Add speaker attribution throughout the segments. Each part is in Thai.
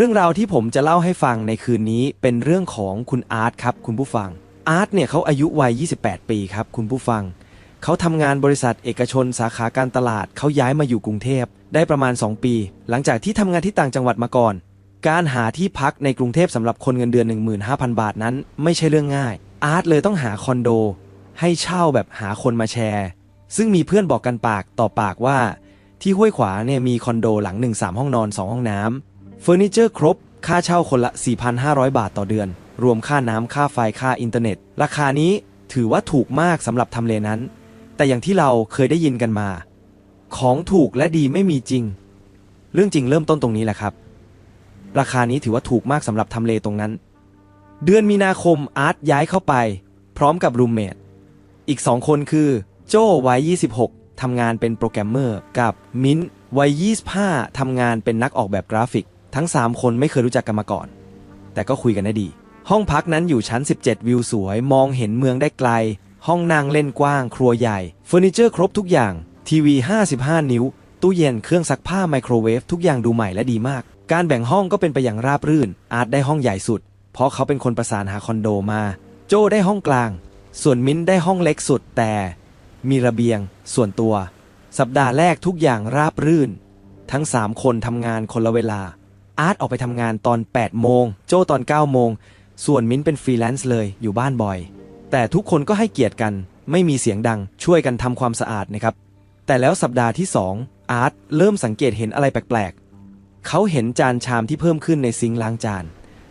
Speaker 1: เรื่องราวที่ผมจะเล่าให้ฟังในคืนนี้เป็นเรื่องของคุณอาร์ตครับคุณผู้ฟัง อาร์ตเนี่ยเขาอายุวัย 28 ปีครับคุณผู้ฟัง เขาทำงานบริษัทเอกชนสาขาการตลาด เขาย้ายมาอยู่กรุงเทพได้ประมาณ 2 ปี หลังจากที่ทำงานที่ต่างจังหวัดมาก่อน การหาที่พักในกรุงเทพสำหรับคนเงินเดือน 15,000 บาทนั้น ไม่ใช่เรื่องง่าย อาร์ตเลยต้องหาคอนโด ให้เช่าแบบหาคนมาแชร์ ซึ่งมีเพื่อนบอกกันปากต่อปากว่า ที่ห้วยขวาเนี่ยมีคอนโดหลังหนึ่งสามห้องนอน2ห้องน้ำ เฟอร์นิเจอร์ครบ ค่าเช่าคนละ 4,500 บาทต่อเดือน รวมค่าน้ำค่าไฟค่าอินเทอร์เน็ต ราคานี้ถือว่าถูกมากสำหรับทำเลนั้น แต่อย่างที่เราเคยได้ยินกันมา ของถูกและดีไม่มีจริง เรื่องจริงเริ่มต้นตรงนี้แหละครับ ราคานี้ถือว่าถูกมากสำหรับทำเลตรงนั้น เดือนมีนาคมอาร์ตย้ายเข้าไป พร้อมกับรูมเมทอีก2คนคือ โจ้วัย 26ทำงานเป็นโปรแกรมเมอร์ กับมิ้นวัย 25ทำงานเป็นนักออกแบบกราฟิก ทั้ง 3 คนไม่เคยรู้จักกันมาก่อน แต่ก็คุยกันได้ดี ห้องพักนั้นอยู่ชั้น 17 วิวสวย มองเห็นเมืองได้ไกล ห้องนั่งเล่นกว้าง ครัวใหญ่เฟอร์นิเจอร์ครบทุกอย่าง ทีวี 55 นิ้ว ตู้เย็นเครื่องซักผ้าไมโครเวฟทุกอย่างดูใหม่และดีมาก การแบ่งห้องก็เป็นไปอย่างราบรื่น อาร์ตได้ห้องใหญ่สุด เพราะเขาเป็นคนประสานหาคอนโดมา โจได้ห้องกลาง ส่วนมิ้นได้ห้องเล็กสุดแต่ มีระเบียง ส่วนตัว สัปดาห์แรกทุกอย่างราบรื่น ทั้ง 3 คนทำงานคนละเวลา อาร์ตออกไปทำงานตอน 8 โมง โจตอน 9 โมง ส่วนมิ้นท์เป็นฟรีแลนซ์เลยอยู่บ้านบ่อย แต่ทุกคนก็ให้เกียรติกัน ไม่มีเสียงดังช่วยกันทำความสะอาดนะครับ แต่แล้วสัปดาห์ที่ 2 อาร์ตเริ่มสังเกตเห็นอะไรแปลกๆ เขาเห็นจานชามที่เพิ่มขึ้นในซิงล้างจาน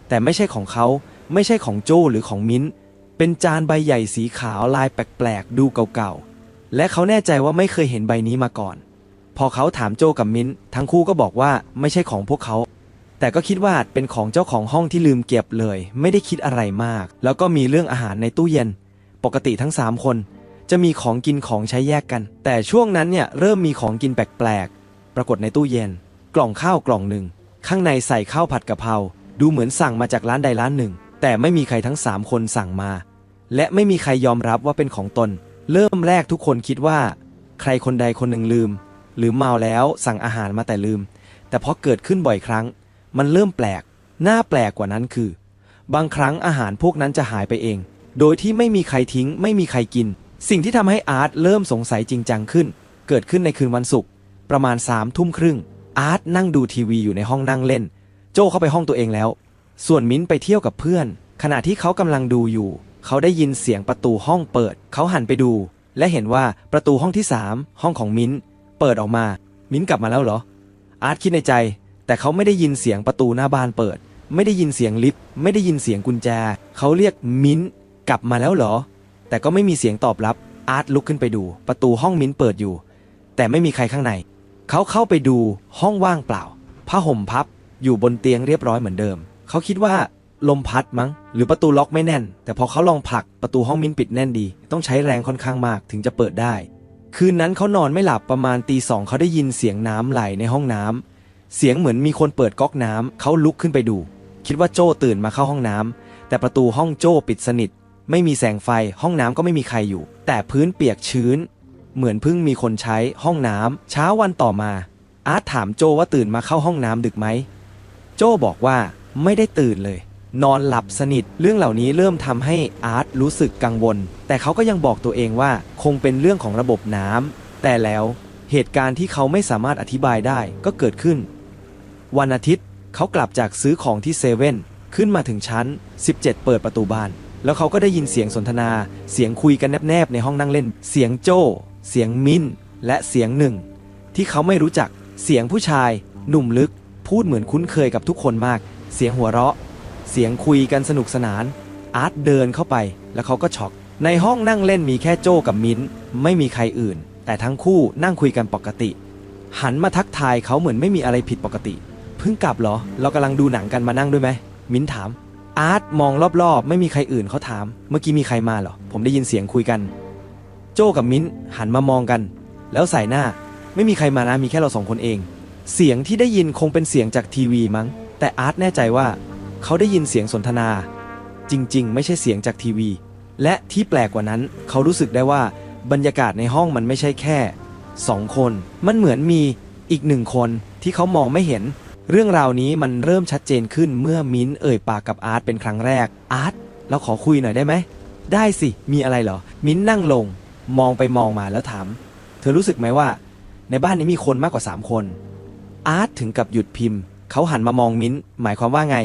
Speaker 1: แต่ไม่ใช่ของเขา ไม่ใช่ของโจหรือของมิ้นท์เป็นจานใบใหญ่สีขาวลายแปลกๆ ดูเก่าๆ และเขาแน่ใจว่าไม่เคยเห็นใบนี้มาก่อน พอเขาถามโจกับมิ้นท์ทั้งคู่ก็บอกว่าไม่ใช่ของพวกเขา แต่ก็คิดว่าเป็นของเจ้าของห้องที่ลืมเก็บเลย ไม่ได้คิดอะไรมาก แล้วก็มีเรื่องอาหารในตู้เย็น ปกติทั้ง 3 คน จะมีของกินของใช้แยกกัน แต่ช่วงนั้นเนี่ยเริ่มมีของกินแปลกๆปรากฏในตู้เย็น กล่องข้าวกล่องหนึ่งข้างในใส่ข้าวผัดกะเพราดูเหมือนสั่งมาจากร้านใดร้านหนึ่ง แต่ไม่มีใครทั้ง 3 คนสั่งมา และไม่มีใครยอมรับว่าเป็นของตน เริ่มแรกทุกคนคิดว่า ใครคนใดคนหนึ่งลืม หรือเมาแล้วสั่งอาหารมาแต่ลืม แต่พอเกิดขึ้นบ่อยครั้ง มันเริ่มแปลก น่าแปลกกว่านั้นคือ บางครั้งอาหารพวกนั้นจะหายไปเอง โดยที่ไม่มีใครทิ้ง ไม่มีใครกิน สิ่งที่ทำให้อาร์ตเริ่มสงสัยจริงจังขึ้น เกิดขึ้นในคืนวันศุกร์ประมาณสามทุ่มครึ่ง อาร์ตนั่งดูทีวีอยู่ในห้องนั่งเล่น โจ้เข้าไปห้องตัวเองแล้ว ส่วนมิ้นท์ไปเที่ยวกับเพื่อน ขณะที่เขากำลังดูอยู่ เขาได้ยินเสียงประตูห้องเปิด เขาหันไปดู และเห็นว่าประตูห้องที่สามห้องของมิ้นท์เปิดออกมา มิ้นกลับมาแล้วเหรอ อาร์ตคิดในใจ แต่เขาไม่ได้ยินเสียงประตูหน้าบ้านเปิด ไม่ได้ยินเสียงลิฟต์ไม่ได้ยินเสียงกุญแจ เขาเรียกมิ้นท์กลับมาแล้วเหรอ แต่ก็ไม่มีเสียงตอบรับอาร์ตลุกขึ้นไปดู ประตูห้องมิ้นท์เปิดอยู่ แต่ไม่มีใครข้างใน เขาเข้าไปดูห้องว่างเปล่าผ้าห่มพับอยู่บนเตียงเรียบร้อยเหมือนเดิม เขาคิดว่าลมพัดมั้ง หรือประตูล็อกไม่แน่น แต่พอเขาลองผลักประตูห้องมิ้นท์ปิดแน่นดี ต้องใช้แรงค่อนข้างมากถึงจะเปิดได้ คืนนั้นเขานอนไม่หลับประมาณตีสองเขาได้ยินเสียงน้ำไหลในห้องน้ำ เสียงเหมือนมีคนเปิดก๊อกน้ำเขาลุกขึ้นไปดู คิดว่าโจ้ตื่นมาเข้าห้องน้ำแต่ประตูห้องโจ้ปิดสนิท ไม่มีแสงไฟห้องน้ำก็ไม่มีใครอยู่ แต่พื้นเปียกชื้น เหมือนเพิ่งมีคนใช้ห้องน้ำเช้าวันต่อมา อาร์ตถามโจว่าตื่นมาเข้าห้องน้ำดึกไหม โจบอกว่าไม่ได้ตื่นเลย นอนหลับสนิทเรื่องเหล่านี้เริ่มทำให้อาร์ตรู้สึกกังวล แต่เขาก็ยังบอกตัวเองว่าคงเป็นเรื่องของระบบน้ำแต่แล้วเหตุการณ์ที่เขาไม่สามารถอธิบายได้ก็เกิดขึ้น วันอาทิตย์เขากลับจากซื้อของที่เซเว่นขึ้นมาถึงชั้น 17 เปิดประตูบ้าน แล้วเขาก็ได้ยินเสียงสนทนา เสียงคุยกันแนบๆในห้องนั่งเล่น เสียงโจ้ เสียงมินและเสียงหนึ่ง ที่เขาไม่รู้จักเสียงผู้ชาย หนุ่มลึก พูดเหมือนคุ้นเคยกับทุกคนมาก เสียงหัวเราะ เสียงคุยกันสนุกสนาน อาร์ตเดินเข้าไป แล้วเขาก็ช็อก ในห้องนั่งเล่นมีแค่โจ้กับมิ้น ไม่มีใครอื่น แต่ทั้งคู่นั่งคุยกันปกติ หันมาทักทายเขาเหมือนไม่มีอะไรผิดปกติ เพิ่งกลับเหรอ เรากำลังดูหนังกันมานั่งด้วยไหม มิ้นถาม อาร์ตมองรอบๆ ไม่มีใครอื่นเขาถาม เมื่อกี้มีใครมาเหรอ ผมได้ยินเสียงคุยกัน โจกับมิ้นหันมามองกัน แล้วใส่หน้า ไม่มีใครมานะ มีแค่เราสองคนเอง เสียงที่ได้ยินคงเป็นเสียงจากทีวีมั้ง แต่อาร์ตแน่ใจว่า เขาได้ยินเสียงสนทนา จริง ๆ ไม่ใช่เสียงจากทีวี และที่แปลกกว่านั้น เขารู้สึกได้ว่าบรรยากาศในห้องมันไม่ใช่แค่สองคน มันเหมือนมีอีกหนึ่งคนที่เขามองไม่เห็น เรื่องราวนี้มันเริ่มชัดเจนขึ้นเมื่อมิ้นเอ่ยปากกับอาร์ตเป็นครั้งแรก อาร์ตเราขอคุยหน่อยได้ไหม ได้สิ มีอะไรเหรอ มิ้นนั่งลง มองไปมองมาแล้วถาม เธอรู้สึกไหมว่า ในบ้านนี้มีคนมากกว่าสามคน อาร์ตถึงกับหยุดพิมพ์ เขาหันมามองมิ้น หมายความว่าไง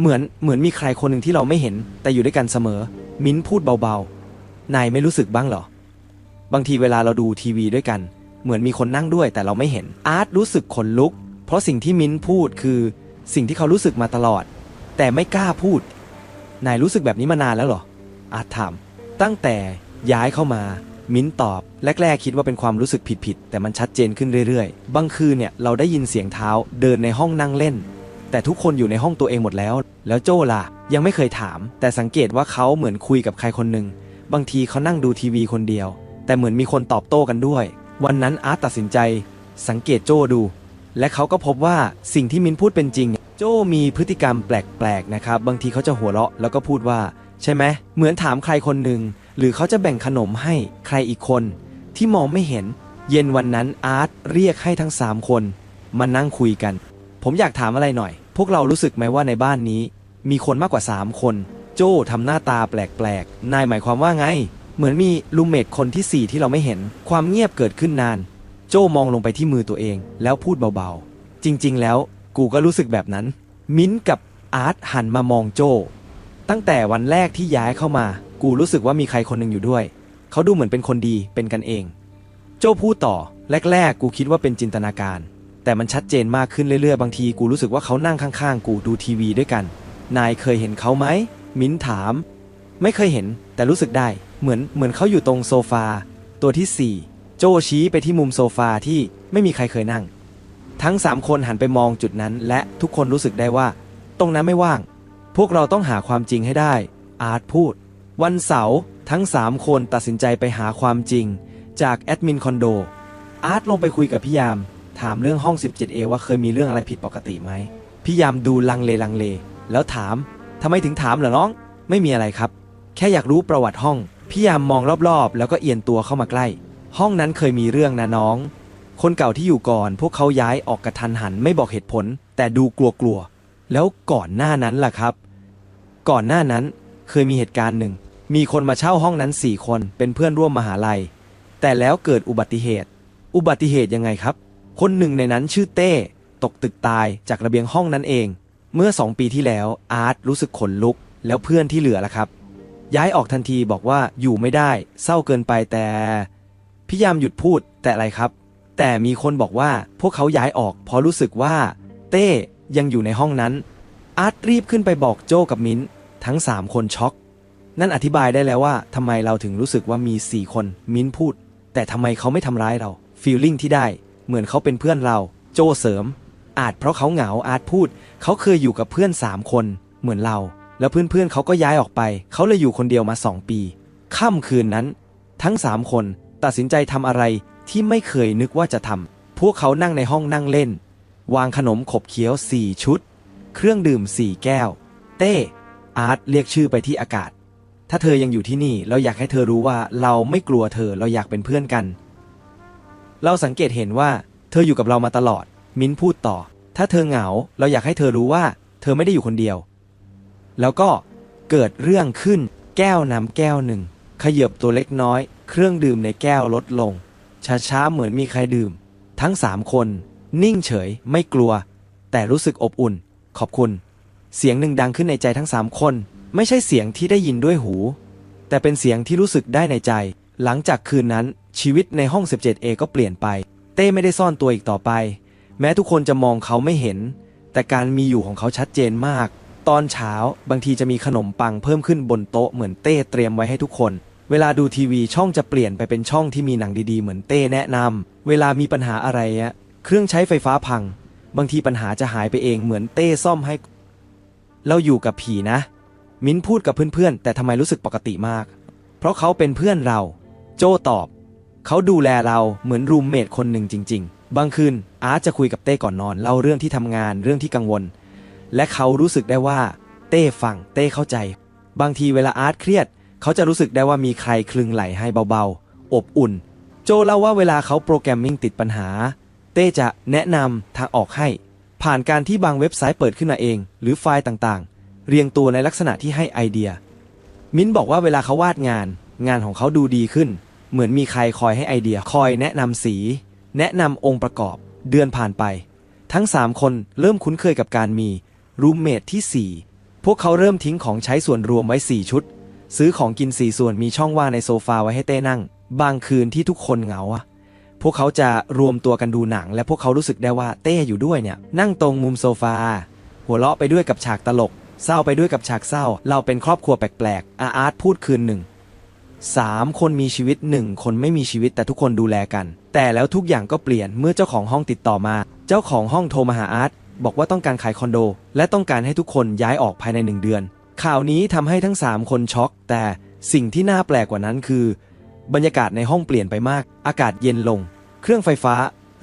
Speaker 1: เหมือนเหมือนมีใครคนหนึ่งที่เราไม่เห็น แต่อยู่ด้วยกันเสมอ มิ้นพูดเบาๆ นายไม่รู้สึกบ้างเหรอ บางทีเวลาเราดูทีวีด้วยกัน เหมือนมีคนนั่งด้วยแต่เราไม่เห็น อาร์ตรู้สึกขนลุก เพราะสิ่งที่มิ้นพูดคือสิ่งที่เขารู้สึกมาตลอด แต่ไม่กล้าพูด นายรู้สึกแบบนี้มานานแล้วเหรอ อาร์ตถาม ตั้งแต่ย้ายเข้ามา มิ้นตอบ แรกๆคิดว่าเป็นความรู้สึกผิดๆ แต่มันชัดเจนขึ้นเรื่อยๆ บางคืนเนี่ยเราได้ยินเสียงเท้าเดินในห้องนั่งเล่น แต่ทุกคนอยู่ในห้องตัวเองหมดแล้ว แล้วโจ้ล่ะ ยังไม่เคยถาม แต่สังเกตว่าเขาเหมือนคุยกับใครคนหนึ่ง บางทีเขานั่งดูทีวีคนเดียว แต่เหมือนมีคนตอบโต้กันด้วย วันนั้นอาร์ตตัดสินใจ สังเกตโจ้ดู และเขาก็พบว่าสิ่งที่มินพูดเป็นจริง โจ้มีพฤติกรรมแปลกๆนะครับ บางทีเขาจะหัวเราะแล้วก็พูดว่า ใช่ไหม เหมือนถามใครคนหนึ่ง หรือเขาจะแบ่งขนมให้ใครอีกคน ที่มองไม่เห็น เย็นวันนั้นอาร์ตเรียกให้ทั้งสามคนมานั่งคุยกัน ผมอยากถามอะไรหน่อย พวกเรารู้สึกไหมว่าในบ้านนี้ มีคนมากกว่า 3 คน โจ้ทำหน้าตาแปลกๆ นายหมายความว่าไง เหมือนมีลูเมทคนที่ 4 ที่เราไม่เห็น ความเงียบเกิดขึ้นนาน โจ้มองลงไปที่มือตัวเอง แล้วพูดเบาๆ จริงๆ แล้วกูก็รู้สึกแบบนั้น มิ้นกับอาร์ตหันมามองโจ้ ตั้งแต่วันแรกที่ย้ายเข้ามา กูรู้สึกว่ามีใครคนหนึ่งอยู่ด้วย เขาดูเหมือนเป็นคนดีเป็นกันเอง โจ้พูดต่อ แรกๆ กูคิดว่าเป็นจินตนาการ แต่มันชัดเจนมากขึ้นเรื่อยๆ บางทีกูรู้สึกว่าเขานั่งข้างๆ กูดูทีวีด้วยกัน นายเคยเห็นเขาไหม มิ้นถาม ไม่เคยเห็น แต่รู้สึกได้ เหมือนเหมือนเขาอยู่ตรงโซฟา ตัวที่4 โจชี้ไปที่มุมโซฟาที่ไม่มีใครเคยนั่ง ทั้ง3คนหันไปมองจุดนั้น และทุกคนรู้สึกได้ว่า ตรงนั้นไม่ว่าง พวกเราต้องหาความจริงให้ได้ อาร์ตพูด วันเสาร์ทั้ง3คนตัดสินใจไปหาความจริง จากแอดมินคอนโด อาร์ตลงไปคุยกับพี่ยาม ถามเรื่องห้อง 17A ว่าเคยมีเรื่องอะไรผิดปกติไหมพี่ยามดูลังเลลังเล แล้วถามทำไมถึงถามเหรอน้อง ไม่มีอะไรครับ แค่อยากรู้ประวัติห้องพี่ยามมองรอบๆ แล้วก็เอียนตัวเข้ามาใกล้ ห้องนั้นเคยมีเรื่องนะน้อง คนเก่าที่อยู่ก่อน พวกเขาย้ายออกกระทันหันไม่บอกเหตุผล แต่ดูกลัวๆ แล้วก่อนหน้านั้นล่ะครับ ก่อนหน้านั้นเคยมีเหตุการณ์หนึ่ง มีคนมาเช่าห้องนั้นสี่คนเป็นเพื่อนร่วมมหาลัย แต่แล้วเกิดอุบัติเหตุ อุบัติเหตุยังไงครับ คนหนึ่งในนั้นชื่อเต้ ตกตึกตายจากระเบียงห้องนั้นเอง เมื่อสองปีที่แล้วอาร์ตรู้สึกขนลุก แล้วเพื่อนที่เหลือล่ะครับ ย้ายออกทันทีบอกว่าอยู่ไม่ได้ เศร้าเกินไปแต่ พี่ยามหยุดพูดแต่อะไรครับ แต่มีคนบอกว่าพวกเขาย้ายออกเพราะรู้สึกว่า เต้ยังอยู่ในห้องนั้น อาร์ตรีบขึ้นไปบอกโจกับมิ้นทั้ง 3 คนช็อก นั่นอธิบายได้แล้วว่าทำไมเราถึงรู้สึกว่ามี 4 คนมิ้นพูด แต่ทำไมเขาไม่ทำร้ายเราฟีลลิ่งที่ได้ เหมือนเขาเป็นเพื่อนเรา โจเสริม อาจเพราะเขาเหงาอาจพูด เขาเคยอยู่กับเพื่อน 3 คนเหมือนเรา แล้วเพื่อนๆเขาก็ย้ายออกไป เขาเลยอยู่คนเดียวมา 2 ปีค่ำคืนนั้น ทั้ง 3 คน ตัดสินใจทำอะไรที่ไม่เคยนึกว่าจะทำพวกเขานั่งในห้องนั่งเล่น วางขนมขบเคี้ยว 4 ชุด เครื่องดื่ม 4 แก้ว เต้อาร์ตเรียกชื่อไปที่อากาศ ถ้าเธอยังอยู่ที่นี่ เราอยากให้เธอรู้ว่าเราไม่กลัวเธอเราอยากเป็นเพื่อนกัน เราสังเกตเห็นว่า เธออยู่กับเรามาตลอด มิ้นพูดต่อ ถ้าเธอเหงา เราอยากให้เธอรู้ว่า เธอไม่ได้อยู่คนเดียว แล้วก็เกิดเรื่องขึ้น แก้วน้ำแก้วหนึ่งขยบตัวเล็กน้อย เครื่องดื่มในแก้วลดลง ช้าๆ เหมือนมีใครดื่ม ทั้งสามคน นิ่งเฉย ไม่กลัว แต่รู้สึกอบอุ่น ขอบคุณ เสียงหนึ่งดังขึ้นในใจทั้งสามคน ไม่ใช่เสียงที่ได้ยินด้วยหู แต่เป็นเสียงที่รู้สึกได้ในใจ หลังจากคืนนั้นชีวิตในห้อง 17A ก็เปลี่ยนไป เต้ไม่ได้ซ่อนตัวอีกต่อไป แม้ทุกคนจะมองเขาไม่เห็น แต่การมีอยู่ของเขาชัดเจนมาก ตอนเช้าบางทีจะมีขนมปังเพิ่มขึ้นบนโต๊ะเหมือนเต้เตรียมไว้ให้ทุกคน เวลาดูทีวีช่องจะเปลี่ยนไปเป็นช่องที่มีหนังดีๆ เหมือนเต้แนะนำเวลามีปัญหาอะไรอะเครื่องใช้ไฟฟ้าพัง บางทีปัญหาจะหายไปเองเหมือนเต้ซ่อมให้ เราอยู่กับผีนะ มิ้นพูดกับเพื่อนๆ แต่ทำไมรู้สึกปกติมาก เพราะเขาเป็นเพื่อนเรา โจตอบ เขาดูแลเราเหมือนรูมเมทคนหนึ่งจริง ๆ บางคืนอาร์ตจะคุยกับเต้ก่อนนอนเล่าเรื่องที่ทำงานเรื่องที่กังวล และเขารู้สึกได้ว่า เต้ฟังเต้เข้าใจ บางทีเวลาอาร์ตเครียด เขาจะรู้สึกได้ว่ามีใครคลึงไหลให้เบาๆ อบอุ่น โจเล่าว่าเวลาเขาโปรแกรมมิ่งติดปัญหา เต้จะแนะนำทางออกให้ ผ่านการที่บางเว็บไซต์เปิดขึ้นมาเอง หรือไฟล์ต่างๆ เรียงตัวในลักษณะที่ให้ไอเดีย มิ้นบอกว่าเวลาเขาวาดงาน งานของเขาดูดีขึ้น เหมือนมีใครคอยให้ไอเดียคอยแนะนำสี แนะนำองค์ประกอบ เดือนผ่านไป ทั้ง 3 คนเริ่มคุ้นเคยกับการมีรูมเมทที่ 4 พวกเขาเริ่มทิ้งของใช้ส่วนรวมไว้ 4 ชุด ซื้อของกิน4ส่วนมีช่องว่างในโซฟาไว้ให้เต้นั่ง บางคืนที่ทุกคนเหงาอะพวกเขาจะรวมตัวกันดูหนัง และพวกเขารู้สึกได้ว่าเต้อยู่ด้วยเนี่ย นั่งตรงมุมโซฟา หัวเราะไปด้วยกับฉากตลก เศร้าไปด้วยกับฉากเศร้า เราเป็นครอบครัวแปลกๆ อาอาร์ตพูดคืนหนึ่งสามคนมีชีวิตหนึ่งคนไม่มีชีวิตแต่ทุกคนดูแลกัน แต่แล้วทุกอย่างก็เปลี่ยนเมื่อเจ้าของห้องติดต่อมา เจ้าของห้องโทรมาหาอาร์ตบอกว่าต้องการขายคอนโด และต้องการให้ทุกคนย้ายออกภายในหนึ่งเดือน ข่าวนี้ทำให้ทั้ง 3 คนช็อก แต่สิ่งที่น่าแปลกกว่านั้นคือ บรรยากาศในห้องเปลี่ยนไปมาก อากาศเย็นลง เครื่องไฟฟ้า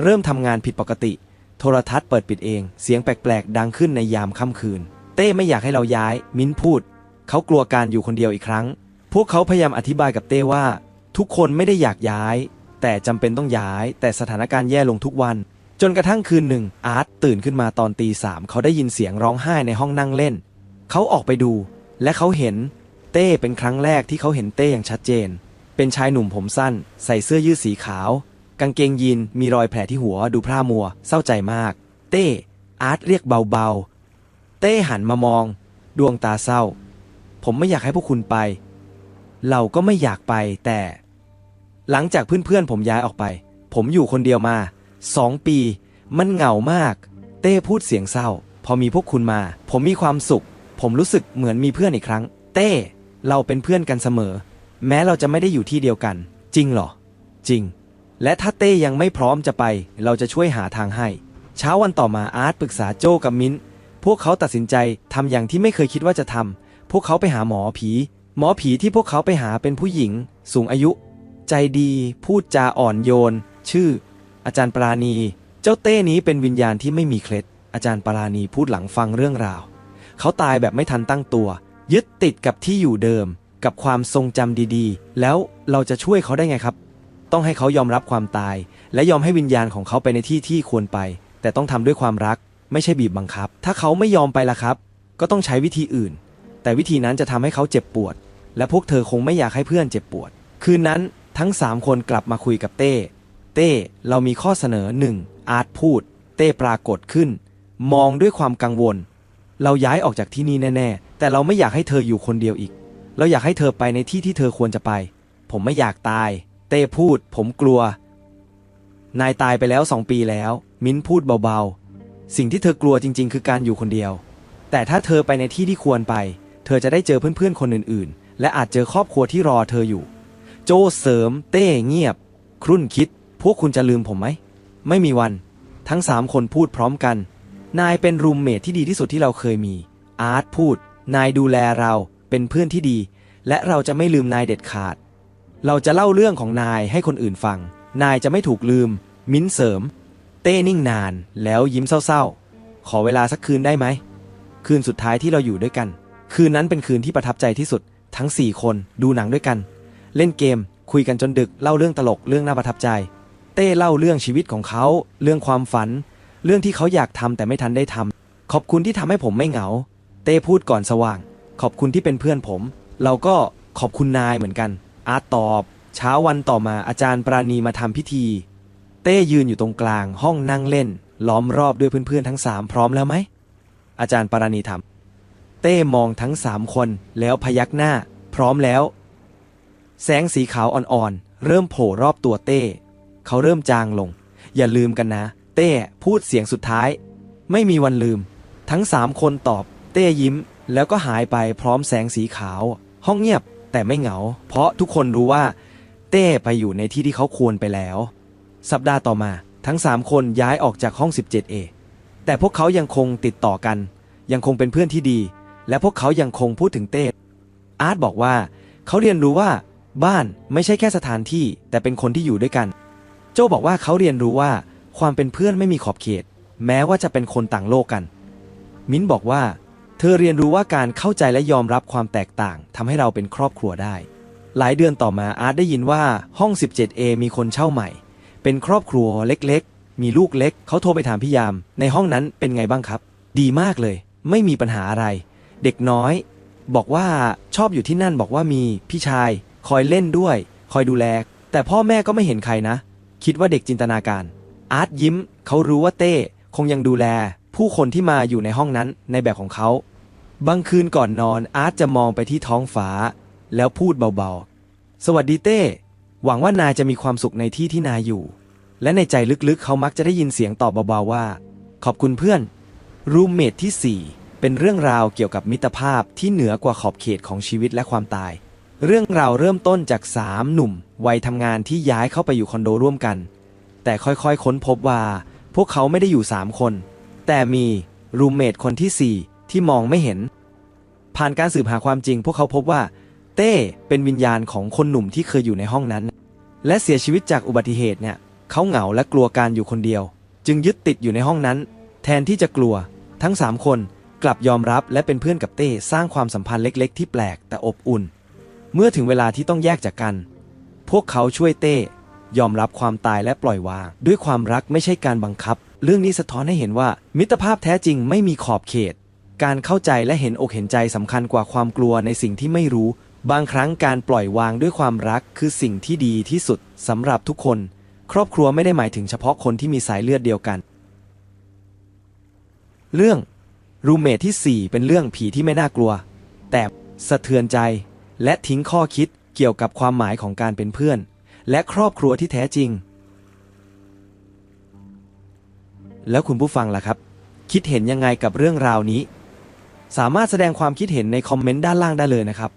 Speaker 1: เริ่มทำงานผิดปกติ โทรทัศน์เปิดปิดเอง เสียงแปลกๆ ดังขึ้นในยามค่ำคืน เต้ไม่อยากให้เราย้าย มิ้นพูด เขากลัวการอยู่คนเดียวอีกครั้ง พวกเขาพยายามอธิบายกับเต้ว่า ทุกคนไม่ได้อยากย้าย แต่จำเป็นต้องย้าย แต่สถานการณ์แย่ลงทุกวัน จนกระทั่งคืนหนึ่งอาร์ตตื่นขึ้นมาตอนตีสามเขาได้ยินเสียงร้องไห้ในห้องนั่งเล่น เขาออกไปดู และเขาเห็นเต้เป็นครั้งแรกที่เขาเห็นเต้อย่างชัดเจน เป็นชายหนุ่มผมสั้น ใส่เสื้อยืดสีขาว กางเกงยีนมีรอยแผลที่หัวดูพร่ามัว เศร้าใจมาก เต้อาร์ตเรียกเบาๆ เต้หันมามอง ดวงตาเศร้า ผมไม่อยากให้พวกคุณไป เราก็ไม่อยากไปแต่ หลังจากเพื่อนๆผมย้ายออกไป ผมอยู่คนเดียวมาสองปี มันเหงามาก เต้พูดเสียงเศร้า พอมีพวกคุณมา ผมมีความสุข ผมรู้สึกเหมือนมีเพื่อนอีกครั้ง เต้ เราเป็นเพื่อนกันเสมอ แม้เราจะไม่ได้อยู่ที่เดียวกัน จริงเหรอ จริง และถ้าเต้ยังไม่พร้อมจะไป เราจะช่วยหาทางให้ เช้าวันต่อมาอาร์ตปรึกษาโจกับมิ้น พวกเขาตัดสินใจทำอย่างที่ไม่เคยคิดว่าจะทำพวกเขาไปหาหมอผี หมอผีที่พวกเขาไปหาเป็นผู้หญิง สูงอายุ ใจดี พูดจาอ่อนโยน ชื่อ อาจารย์ปราณี เจ้าเต้นี้เป็นวิญญาณที่ไม่มีเคล็ดอาจารย์ปราณีพูดหลังฟังเรื่องราว เขาตายแบบไม่ทันตั้งตัว ยึดติดกับที่อยู่เดิม กับความทรงจำดีๆ แล้วเราจะช่วยเขาได้ไงครับ ต้องให้เขายอมรับความตาย และยอมให้วิญญาณของเขาไปในที่ที่ควรไป แต่ต้องทำด้วยความรัก ไม่ใช่บีบบังคับ ถ้าเขาไม่ยอมไปล่ะครับ ก็ต้องใช้วิธีอื่น แต่วิธีนั้นจะทำให้เขาเจ็บปวด และพวกเธอคงไม่อยากให้เพื่อนเจ็บปวด คืนนั้นทั้งสามคนกลับมาคุยกับเต้ เต้ เรามีข้อเสนอหนึ่งอาร์ตพูด เต้ปรากฏขึ้น มองด้วยความกังวล เราย้ายออกจากที่นี่แน่ ๆ แต่เราไม่อยากให้เธออยู่คนเดียวอีก เราอยากให้เธอไปในที่ที่เธอควรจะไป ผมไม่อยากตาย เต้พูด ผมกลัว นายตายไปแล้วสองปีแล้ว มิ้นพูดเบาๆ สิ่งที่เธอกลัวจริง ๆ คือการอยู่คนเดียว แต่ถ้าเธอไปในที่ที่ควรไป เธอจะได้เจอเพื่อนๆ คนอื่นๆ และอาจเจอครอบครัวที่รอเธออยู่ โจเสริม เต้เงียบ ครุ่นคิด พวกคุณจะลืมผมไหม ไม่มีวัน ทั้งสามคนพูดพร้อมกัน นายเป็นรูมเมทที่ดีที่สุดที่เราเคยมี อาร์ตพูด นายดูแลเราเป็นเพื่อนที่ดี และเราจะไม่ลืมนายเด็ดขาด เราจะเล่าเรื่องของนายให้คนอื่นฟัง นายจะไม่ถูกลืม มิ้นเสริม เต้นิ่งนานแล้วยิ้มเศร้าๆ ขอเวลาสักคืนได้ไหม คืนสุดท้ายที่เราอยู่ด้วยกัน คืนนั้นเป็นคืนที่ประทับใจที่สุด ทั้ง 4 คนดูหนังด้วยกัน เล่นเกม คุยกันจนดึก เล่าเรื่องตลกเรื่องน่าประทับใจ เต้เล่าเรื่องชีวิตของเขา เรื่องความฝัน เรื่องที่เขาอยากทำแต่ไม่ทันได้ทำขอบคุณที่ทำให้ผมไม่เหงา เต้พูดก่อนสว่าง ขอบคุณที่เป็นเพื่อนผม เราก็ขอบคุณนายเหมือนกัน อาร์ตตอบ เช้าวันต่อมาอาจารย์ปราณีมาทำพิธี เต้ยืนอยู่ตรงกลางห้องนั่งเล่น ล้อมรอบด้วยเพื่อนๆทั้งสามพร้อมแล้วไหม อาจารย์ปราณีถามเต้มองทั้งสามคนแล้วพยักหน้า พร้อมแล้ว แสงสีขาวอ่อนๆ เริ่มโผล่รอบตัวเต้ เขาเริ่มจางลง อย่าลืมกันนะ เต้พูดเสียงสุดท้าย ไม่มีวันลืม ทั้งสามคนตอบ เต้ยิ้ม แล้วก็หายไปพร้อมแสงสีขาว ห้องเงียบแต่ไม่เหงา เพราะทุกคนรู้ว่า เต้ไปอยู่ในที่ที่เขาควรไปแล้ว สัปดาห์ต่อมาทั้ง3คนย้ายออกจากห้อง 17A แต่พวกเขายังคงติดต่อกัน ยังคงเป็นเพื่อนที่ดี และพวกเขายังคงพูดถึงเต้อาร์ตบอกว่าเขาเรียนรู้ว่า บ้านไม่ใช่แค่สถานที่ แต่เป็นคนที่อยู่ด้วยกัน โจบอกว่าเขาเรียนรู้ว่า ความเป็นเพื่อนไม่มีขอบเขต แม้ว่าจะเป็นคนต่างโลกกัน มิ้นบอกว่า เธอเรียนรู้ว่าการเข้าใจและยอมรับความแตกต่างทำให้เราเป็นครอบครัวได้ หลายเดือนต่อมาอาร์ตได้ยินว่าห้อง 17A มีคนเช่าใหม่ เป็นครอบครัวเล็กๆ มีลูกเล็ก เขาโทรไปถามพี่ยาม ในห้องนั้นเป็นไงบ้างครับ ดีมากเลย ไม่มีปัญหาอะไร เด็กน้อย บอกว่าชอบอยู่ที่นั่นบอกว่ามีพี่ชาย คอยเล่นด้วย คอยดูแล แต่พ่อแม่ก็ไม่เห็นใครนะ คิดว่าเด็กจินตนาการ อาร์ตยิ้ม เขารู้ว่าเต้ คงยังดูแล ผู้คนที่มาอยู่ในห้องนั้นในแบบของเขาบางคืนก่อนนอนอาร์ตจะมองไปที่ท้องฟ้า แล้วพูดเบาๆ สวัสดีเต้ หวังว่านายจะมีความสุขในที่ที่นายอยู่ และในใจลึกๆ เขามักจะได้ยินเสียงตอบเบาๆว่า ขอบคุณเพื่อน รูมเมทที่ 4 เป็นเรื่องราวเกี่ยวกับมิตรภาพที่เหนือกว่าขอบเขตของชีวิตและความตาย เรื่องราวเริ่มต้นจากสามหนุ่ม วัยทำงานที่ย้ายเข้าไปอยู่คอนโดร่วมกัน แต่ค่อยๆ ค้นพบว่า พวกเขาไม่ได้อยู่ 3 คน แต่มีรูมเมทคนทีสี่ 4 ที่มองไม่เห็น ผ่านการสืบหาความจริง พวกเขาพบว่า เต้เป็นวิญญาณของคนหนุ่มที่เคยอยู่ในห้องนั้น และเสียชีวิตจากอุบัติเหตุเนี่ยเขาเหงาและกลัวการอยู่คนเดียว จึงยึดติดอยู่ในห้องนั้น แทนที่จะกลัว ทั้ง 3 คนกลับยอมรับและเป็นเพื่อนกับเต้สร้างความสัมพันธ์เล็ก ๆ ที่แปลกแต่อบอุ่น เมื่อถึงเวลาที่ต้องแยกจากกัน พวกเขาช่วยเต้ ยอมรับความตายและปล่อยวาง ด้วยความรักไม่ใช่การบังคับ เรื่องนี้สะท้อนให้เห็นว่า มิตรภาพแท้จริงไม่มีขอบเขต การเข้าใจและเห็นอกเห็นใจสำคัญกว่าความกลัวในสิ่งที่ไม่รู้ บางครั้งการปล่อยวางด้วยความรักคือสิ่งที่ดีที่สุดสำหรับทุกคน ครอบครัวไม่ได้หมายถึงเฉพาะคนที่มีสายเลือดเดียวกัน เรื่องรูเมทที่ 4 เป็นเรื่องผีที่ไม่น่ากลัว แต่สะเทือนใจและทิ้งข้อคิดเกี่ยวกับความหมายของการเป็นเพื่อน และครอบครัวที่แท้จริง แล้วคุณผู้ฟังล่ะครับ คิดเห็นยังไงกับเรื่องราวนี้ สามารถแสดงความคิดเห็นในคอมเมนต์ด้านล่างได้เลยนะครับ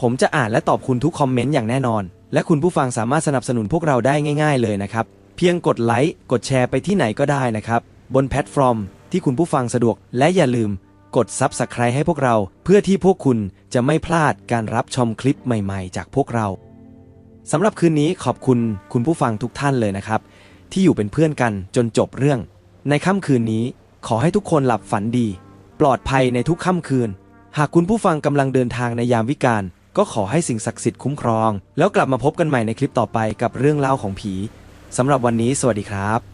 Speaker 1: ผมจะอ่านและตอบคุณทุกคอมเมนต์อย่างแน่นอน และคุณผู้ฟังสามารถสนับสนุนพวกเราได้ง่าย ๆ เลยนะครับ เพียงกดไลค์กดแชร์ไปที่ไหนก็ได้นะครับ บนแพลตฟอร์ม ที่คุณผู้ฟังสะดวก และอย่าลืมกด Subscribe ให้พวกเรา เพื่อที่พวกคุณจะไม่พลาดการรับชมคลิปใหม่ ๆ จากพวกเรา สำหรับคืนนี้ขอบคุณคุณผู้ฟังทุกท่านเลยนะครับ ที่อยู่เป็นเพื่อนกันจนจบเรื่อง ในค่ำคืนนี้ขอให้ทุกคนหลับฝันดี ปลอดภัยในทุกค่ำคืน หากคุณผู้ฟังกำลังเดินทางในยามวิกาลก็ขอให้สิ่งศักดิ์สิทธิ์คุ้มครอง แล้วกลับมาพบกันใหม่ในคลิปต่อไปกับเรื่องเล่าของผีสำหรับวันนี้สวัสดีครับ